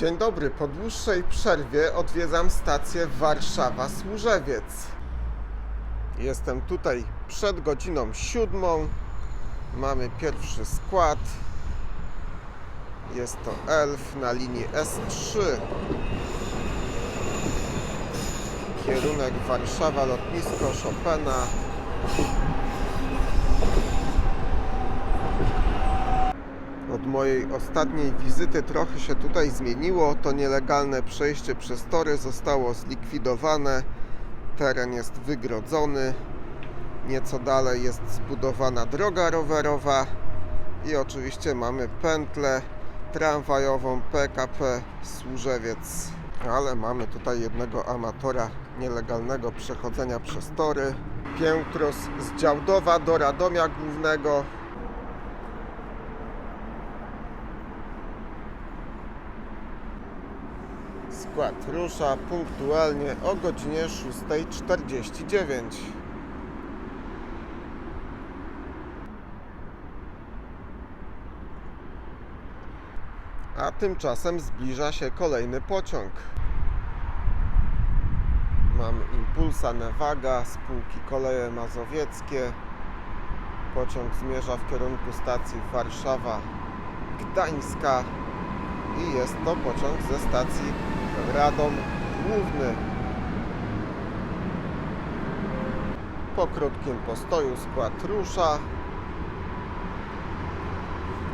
Dzień dobry, po dłuższej przerwie odwiedzam stację Warszawa-Służewiec. Jestem tutaj przed godziną siódmą. Mamy pierwszy skład. Jest to Elf na linii S3. Kierunek Warszawa, lotnisko Chopina. Od mojej ostatniej wizyty trochę się tutaj zmieniło. To nielegalne przejście przez tory zostało zlikwidowane. Teren jest wygrodzony. Nieco dalej jest zbudowana droga rowerowa i oczywiście mamy pętlę tramwajową PKP Służewiec. Ale mamy tutaj jednego amatora nielegalnego przechodzenia przez tory. Piętros z Działdowa do Radomia Głównego Skład rusza punktualnie o godzinie 6.49. A tymczasem zbliża się kolejny pociąg. Mamy Impulsa Nevaga, spółki Koleje Mazowieckie. Pociąg zmierza w kierunku stacji Warszawa Gdańska i jest to pociąg ze stacji Radom Główny. Po krótkim postoju skład rusza,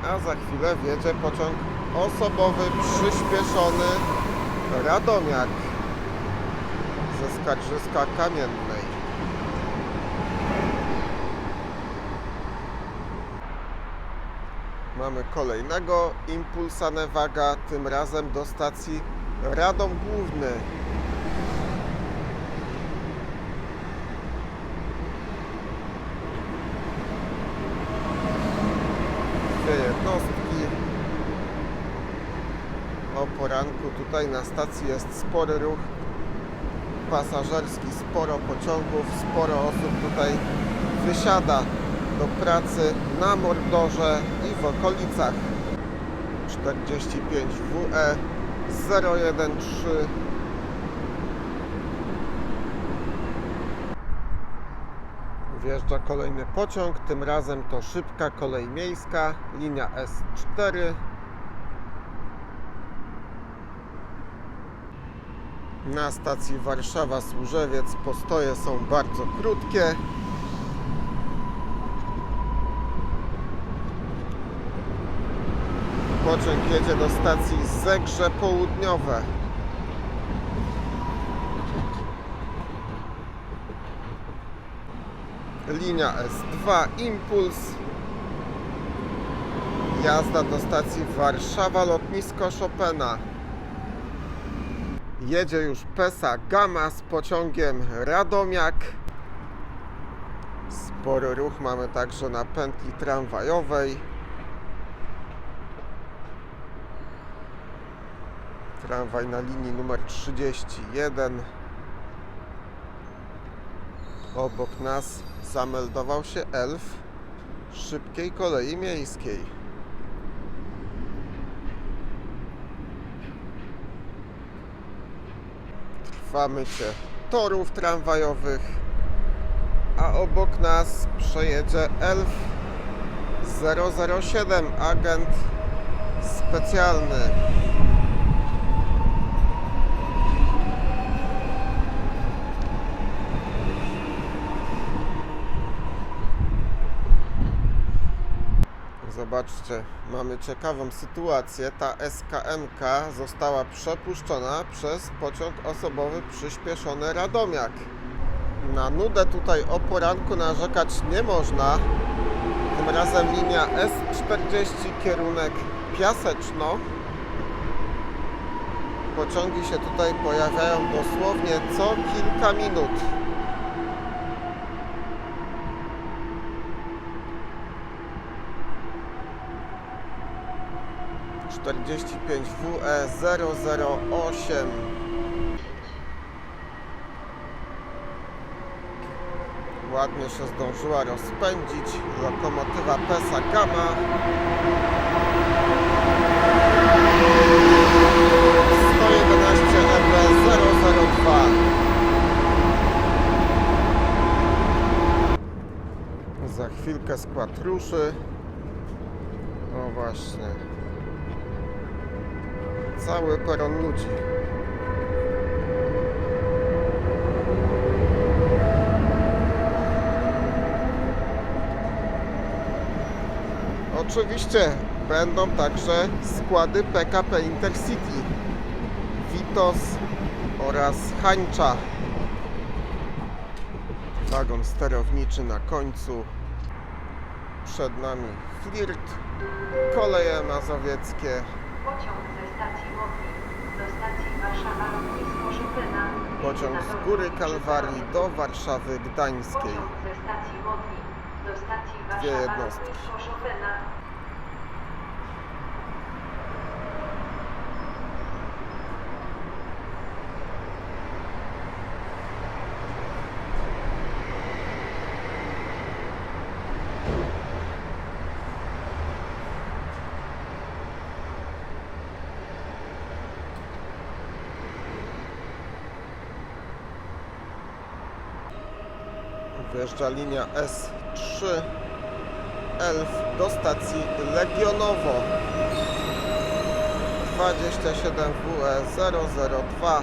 a za chwilę wjedzie pociąg osobowy przyspieszony Radomiak ze Skarżyska Kamiennej. Mamy kolejnego impulsa Nevaga, tym razem do stacji Radom Główny. Dwie jednostki. O poranku tutaj na stacji jest spory ruch pasażerski, sporo pociągów, sporo osób tutaj wysiada do pracy na Mordorze i w okolicach. 45 WE 013 Wjeżdża kolejny pociąg, tym razem to szybka kolej miejska, linia S4 Na stacji Warszawa-Służewiec postoje są bardzo krótkie. Pociąg jedzie do stacji Zegrze Południowe. Linia S2 Impuls. Jazda do stacji Warszawa Lotnisko Chopina. Jedzie już Pesa Gama z pociągiem Radomiak. Spory ruch mamy także na pętli tramwajowej. Tramwaj na linii numer 31. Obok nas zameldował się elf szybkiej kolei miejskiej. Trwa mycie torów tramwajowych, a obok nas przejedzie elf 007, agent specjalny. Zobaczcie, mamy ciekawą sytuację. Ta SKMK została przepuszczona przez pociąg osobowy przyspieszony Radomiak. Na nudę tutaj o poranku narzekać nie można. Tym razem linia S40 kierunek Piaseczno. Pociągi się tutaj pojawiają dosłownie co kilka minut. 45 WE008 Ładnie się zdążyła rozpędzić lokomotywa Pesa Gama Za chwilkę skład ruszy. O właśnie. Cały peron ludzi. Oczywiście będą także składy PKP Intercity, Vitos oraz Hańcza. Wagon sterowniczy na końcu. Przed nami Flirt, koleje mazowieckie, stacji Łodzi do stacji Warszawa lotnisko Chopina. pociąg z Góry Kalwarii do Warszawy Gdańskiej. Pociąg ze stacji Łodzi do stacji Dwie Warszawa jednostki. lotnisko Chopina. Wjeżdża linia S3 Elf do stacji Legionowo. 27 WE 002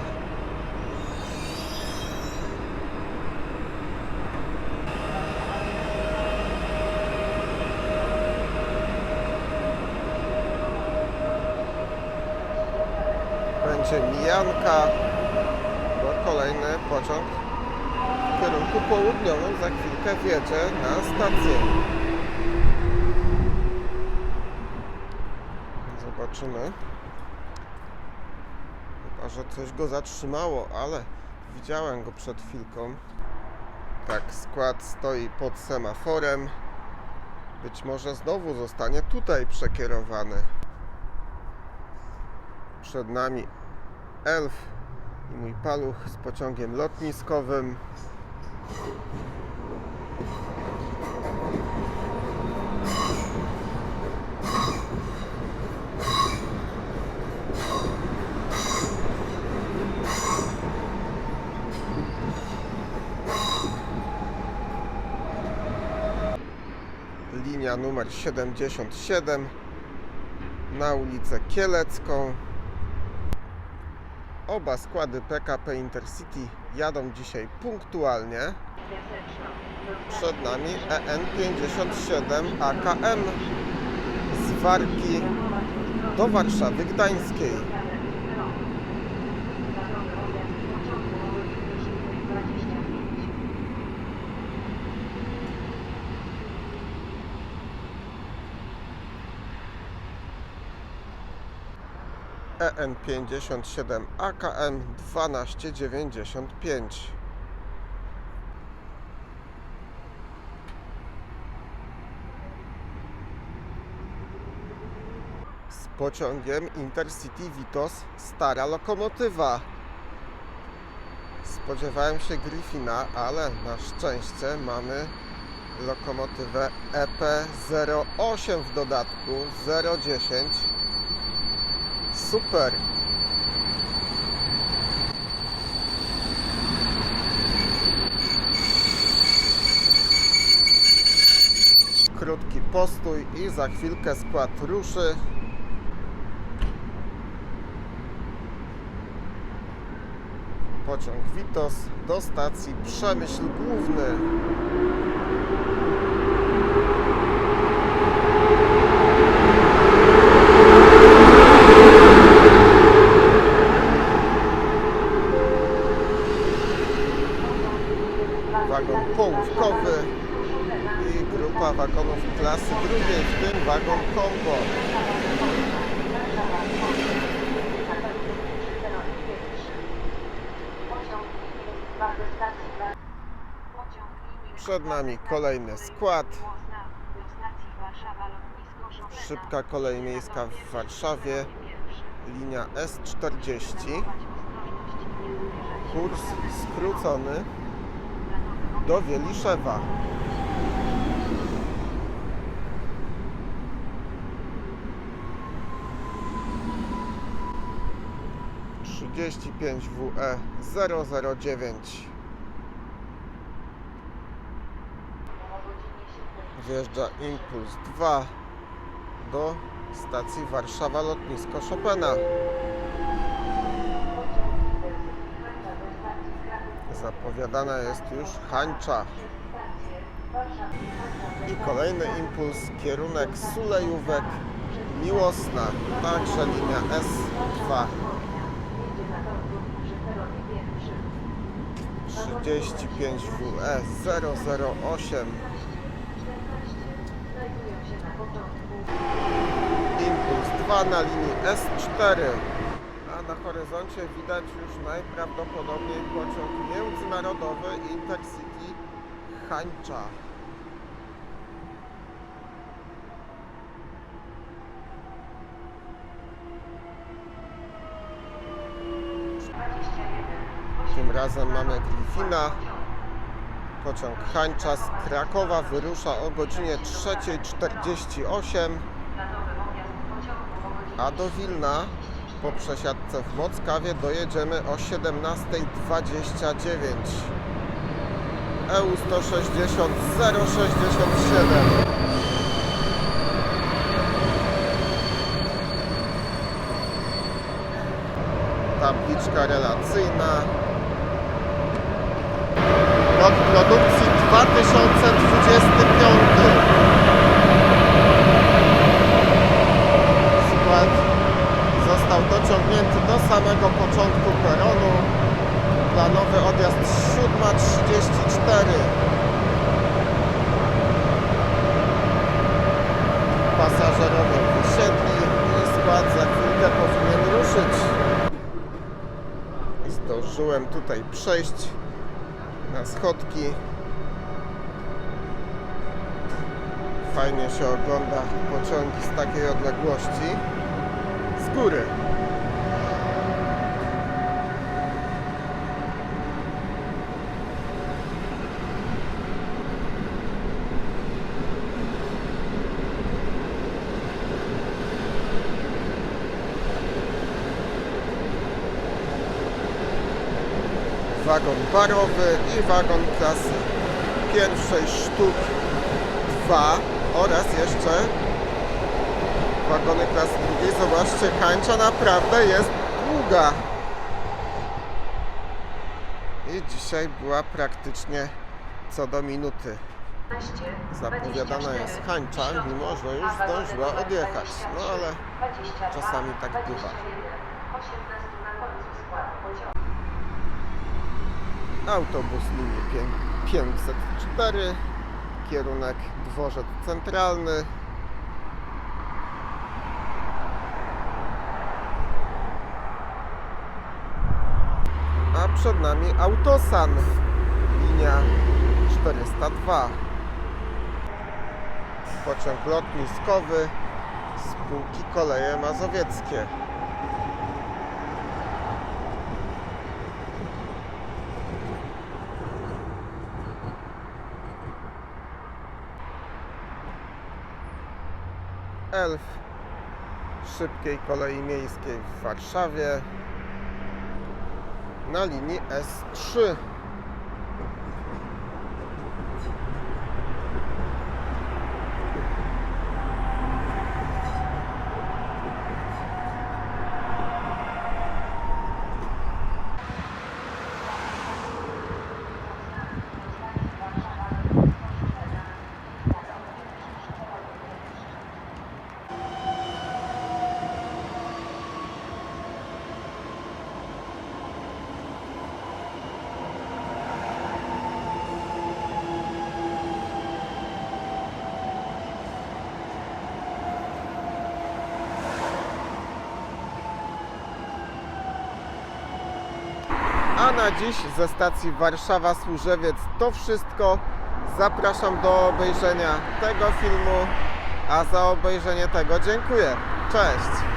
Będzie mijanka, bo kolejny pociąg kierunku południowym za chwilkę wjedzie na stację. Zobaczymy. Chyba, że coś go zatrzymało, ale widziałem go przed chwilką. Tak, skład stoi pod semaforem. Być może znowu zostanie tutaj przekierowany. Przed nami Elf i mój paluch z pociągiem lotniskowym. Linia numer 77 na ulicę Kielecką. Oba składy PKP Intercity jadą dzisiaj punktualnie. Przed nami E EN57 AKM z Warki do Warszawy Gdańskiej. EN57 AKM 1295. z pociągiem Intercity Vitos stara lokomotywa. Spodziewałem się Griffina, ale na szczęście mamy lokomotywę E EP08 w dodatku 010. Super. Krótki postój i za chwilkę skład ruszy. Pociąg Witos do stacji Przemyśl Główny. Wagon połówkowy i grupa wagonów klasy drugiej, w tym wagon combo. Przed nami kolejny skład. Szybka kolej miejska w Warszawie, linia S40. Kurs skrócony do Wieliszewa. Trzydzieści pięć WE 009 Wjeżdża Impuls 2 do stacji Warszawa Lotnisko Chopina. Zapowiadana jest już Hańcza. I kolejny impuls, kierunek Sulejówek, Miłosna, także linia S2. 35 WE 008 Impuls 2 na linii S4 a na horyzoncie widać już najprawdopodobniej pociąg międzynarodowy Intercity Hańcza Tym razem mamy Griffina. Pociąg Hańcza z Krakowa wyrusza o godzinie 3.48, a do Wilna po przesiadce w Mockawie dojedziemy o 17.29. EU 160 067 Tabliczka relacyjna Rok produkcji 2025 Skład został dociągnięty do samego początku peronu. Planowy odjazd 7.34 Pasażerowie wysiedli i skład za chwilkę powinien ruszyć. Zdążyłem tutaj przejść na schodki. Fajnie się ogląda pociągi z takiej odległości z góry. Wagon barowy i wagon klasy pierwszej sztuk 2 oraz jeszcze wagony klasy drugiej. Zobaczcie, hańcza naprawdę jest długa. I dzisiaj była praktycznie co do minuty. Zapowiadana jest hańcza, mimo że już zdążyła odjechać. No ale czasami tak bywa. Autobus linii pię- 504, kierunek dworzec centralny. A przed nami Autosan, linia 402. Pociąg lotniskowy spółki Koleje Mazowieckie. Elf szybkiej kolei miejskiej w Warszawie na linii S3. A na dziś ze stacji Warszawa Służewiec to wszystko. Zapraszam do obejrzenia tego filmu, a za obejrzenie tego dziękuję. Cześć!